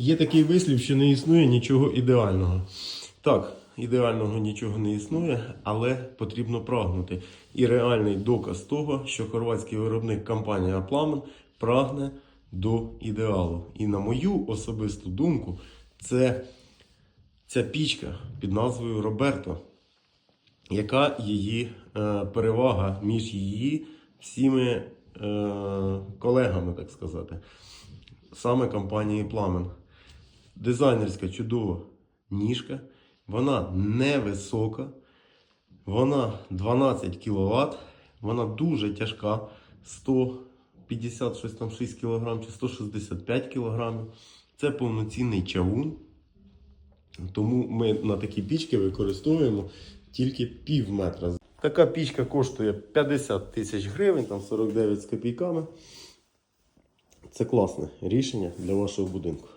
Є такий вислів, що не існує нічого ідеального. Так, ідеального нічого не існує, але потрібно прагнути. І реальний доказ того, що хорватський виробник компанія Пламен прагне до ідеалу. І на мою особисту думку, це ця пічка під назвою Роберто, яка її е, перевага між її всіми е, колегами, так сказати, саме компанії Пламен. Дизайнерська чудова ніжка, вона невисока, вона 12 кВт, вона дуже тяжка, 150 щось там 6 кг чи 165 кг. Це повноцінний чавун. Тому ми на такі пічки використовуємо тільки пів метра. Така пічка коштує 50 тисяч гривень, там 49 з копійками. Це класне рішення для вашого будинку.